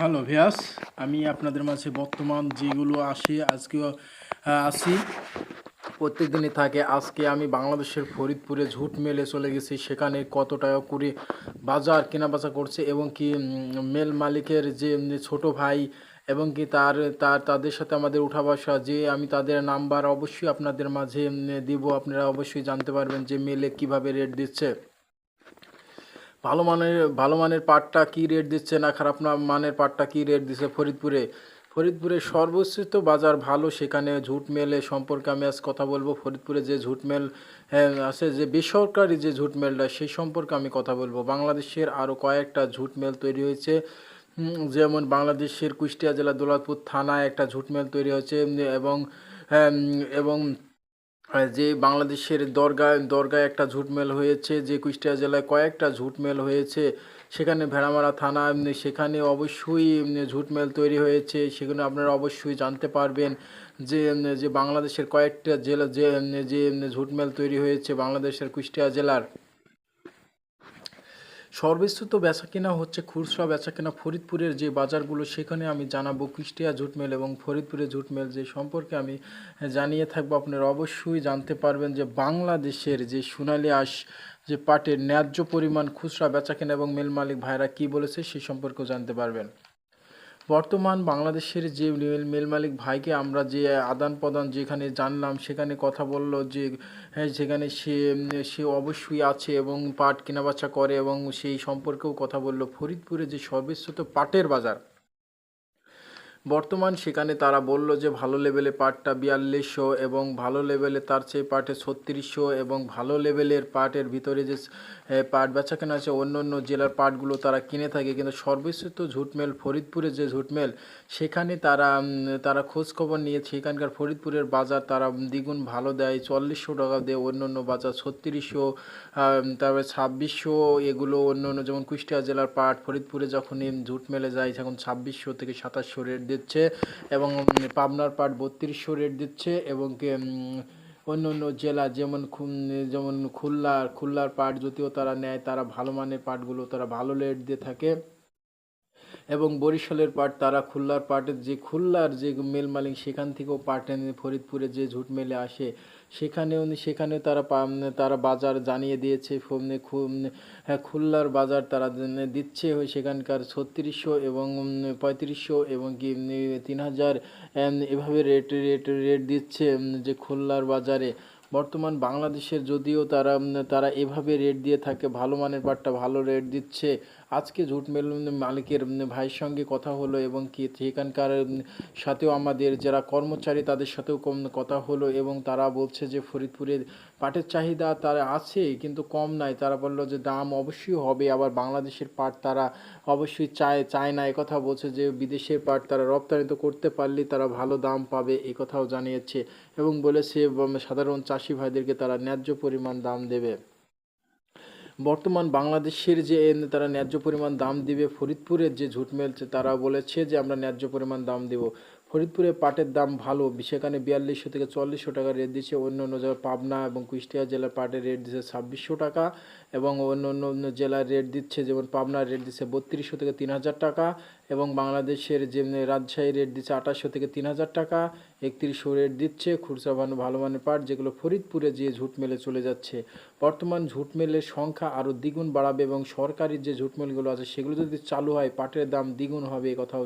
Hello ভিয়াস আমি আপনাদের মাঝে বর্তমান যেগুলো আসি আজকেও আহ, আসি। প্রত্যেক দিনই থাকে আজকে আমি বাংলাদেশের ফরিদপুরে ঝুট মেলে চলে গেছি সেখানে কত টাকা করে বাজার কেনা বেচা করছে এবং কি মেল মালিকের যে ছোট ভাই এবং কি তার তার তাদের সাথে আমাদের উঠা বসা যে আমি তাদের নাম্বার অবশ্যই আপনাদের মাঝে দিব। আপনারা অবশ্যই জানতে পারবেন যে মেলে কীভাবে রেট দিচ্ছে। ভালো মানের ভালো মানের পাটটা কী রেট দিচ্ছে না খারাপ না মানের পাটটা কী রেট দিচ্ছে ফরিদপুরে? ফরিদপুরে সর্বোচ্চ তো বাজার ভালো সেখানে ঝুট মেলে সম্পর্কে আমি আজ কথা বলব। ফরিদপুরে যে ঝুট মেল হ্যাঁ, আছে যে বেসরকারি যে ঝুট মেলটা সেই সম্পর্কে আমি কথা বলব। বাংলাদেশের আরও কয়েকটা ঝুট মেল তৈরি হয়েছে। যেমন বাংলাদেশের কুষ্টিয়া জেলা দৌলতপুর থানায় একটা ঝুট মেল তৈরি হয়েছে এবং হ্যাঁ, এবং যে বাংলাদেশের দরগায় দরগায় একটা ঝুটমেল হয়েছে, যে কুষ্টিয়া জেলায় কয়েকটা ঝুটমেল হয়েছে, সেখানে ভেড়ামারা থানা সেখানে অবশ্যই ঝুটমেল তৈরি হয়েছে সেখানে আপনারা অবশ্যই জানতে পারবেন যে যে বাংলাদেশের কয়েকটা জেলা, যে যে ঝুটমেল তৈরি হয়েছে বাংলাদেশের কুষ্টিয়া জেলার। সর্বস্তৃত বেচাকেনা হচ্ছে খুচরা, বেচাকেনা ফরিদপুরের যে বাজারগুলো, সেখানে আমি জানাব কুষ্টিয়া জুট এবং ফরিদপুরের জুট যে সম্পর্কে আমি জানিয়ে থাকব। আপনারা অবশ্যই জানতে পারবেন যে বাংলাদেশের যে সোনালী আস যে পাটের ন্যায্য পরিমাণ খুচরা, বেচাকেনা এবং মেল মালিক ভাইরা কি বলেছে, সে সম্পর্কেও জানতে পারবেন। বর্তমান বাংলাদেশের যে মেল মেল মালিক ভাইকে আমরা যে আদান প্রদান যেখানে জানলাম, সেখানে কথা বলল যে হ্যাঁ সেখানে সে সে অবশ্যই আছে এবং পাট কেনাবেচা করে এবং সেই সম্পর্কেও কথা বলল। ফরিদপুরে যে সর্বস্বত পাটের বাজার বর্তমান সেখানে তারা বলল যে, ভালো লেভেলে পাটটা বিয়াল্লিশশো এবং ভালো লেভেলে তার চেয়ে পাটে ছত্রিশশো এবং ভালো লেভেলের পার্টের ভিতরে যে পাট বেচা কেনা আছে, অন্য অন্য জেলার পাটগুলো তারা কিনে থাকে। কিন্তু সর্বশ্রেষ্ঠ ঝুটমেল ফরিদপুরে যে ঝুটমেল, সেখানে তারা তারা খোঁজখবর নিয়ে সেখানকার ফরিদপুরের বাজার তারা দ্বিগুণ ভালো দেয়। চল্লিশশো টাকা দেয় অন্য অন্য বাজার, ছত্রিশশো তারপরে ছাব্বিশশো এগুলো অন্য অন্য, যেমন কুষ্টিয়া জেলার পাট ফরিদপুরে যখন ঝুট মেলে যায়, তখন ছাব্বিশশো থেকে সাতাশশো রেট দিচ্ছে এবং পাবনার পাট বত্রিশশো রেট দিচ্ছে এবং অন্য অন্য জেলা যেমন যেমন খুলনার খুলনার পাট যদিও তারা নেয়, তারা ভালো মানের পাটগুলো তারা ভালো রেট দিয়ে থাকে। এবং বরিশালের পাট, তারা খুলনার পাটের যে খুলনার যে মেল মালিক সেখান থেকেও পাট এনে ফরিদপুরে যে ঝুট মেলে আসে সেখানেও সেখানে তারা তারা বাজার জানিয়ে দিয়েছে হ্যাঁ খুলনার বাজার তারা দিচ্ছে সেখানকার ছত্রিশশো এবং পঁয়ত্রিশশো এবং কি তিন হাজার এভাবে রেট রেট রেট দিচ্ছে যে খুলনার বাজারে। বর্তমান বাংলাদেশের যদিও তারা তারা এভাবে রেট দিয়ে থাকে, ভালো মানের পাটটা ভালো রেট দিচ্ছে আজকে ঝুট মেল মালিকের ভাইয়ের সঙ্গে কথা হলো এবং কি সেখানকার সাথেও আমাদের যারা কর্মচারী তাদের সাথেও কম কথা হলো এবং তারা বলছে যে ফরিদপুরের পাটের চাহিদা তারা আছে কিন্তু কম নাই। তারা বলল যে দাম অবশ্যই হবে, আবার বাংলাদেশের পাট তারা অবশ্যই চায় চায় না। কথা বলছে যে বিদেশের পাট তারা রপ্তানিত করতে পারলে তারা ভালো দাম পাবে এ কথাও জানিয়েছে এবং বলেছে সাধারণ চাষি ভাইদেরকে তারা ন্যায্য পরিমাণ দাম দেবে। বর্তমান বাংলাদেশের যে তারা ন্যায্য পরিমাণ দাম দিবে ফরিদপুরের যে ঝুট মেলছে, তারা বলেছে যে আমরা ন্যায্য পরিমাণ দাম দেব। ফরিদপুরে পাটের দাম ভালো সেখানে বিয়াল্লিশশো থেকে চল্লিশশো টাকা রেট দিচ্ছে অন্য অন্য জায়গায় পাবনা এবং কুষ্টিয়া জেলার পাটের রেট দিচ্ছে ছাব্বিশশো টাকা এবং অন্য অন্য জেলার রেট দিচ্ছে, যেমন পাবনার রেট দিচ্ছে বত্রিশশো থেকে তিন হাজার টাকা এবং বাংলাদেশের যে রাজশাহী রেট দিচ্ছে আঠাশশো থেকে তিন হাজার টাকা। একত্রিশশো রেট দিচ্ছে খুচরা ভালো ভালো মানের পাট, যেগুলো ফরিদপুরে যে ঝুট মেলে চলে যাচ্ছে। বর্তমান ঝুট মেলের সংখ্যা আরও দ্বিগুণ বাড়াবে এবং সরকারি যে ঝুট মেলগুলো আছে, সেগুলো যদি চালু হয়, পাটের দাম দ্বিগুণ হবে এ কথাও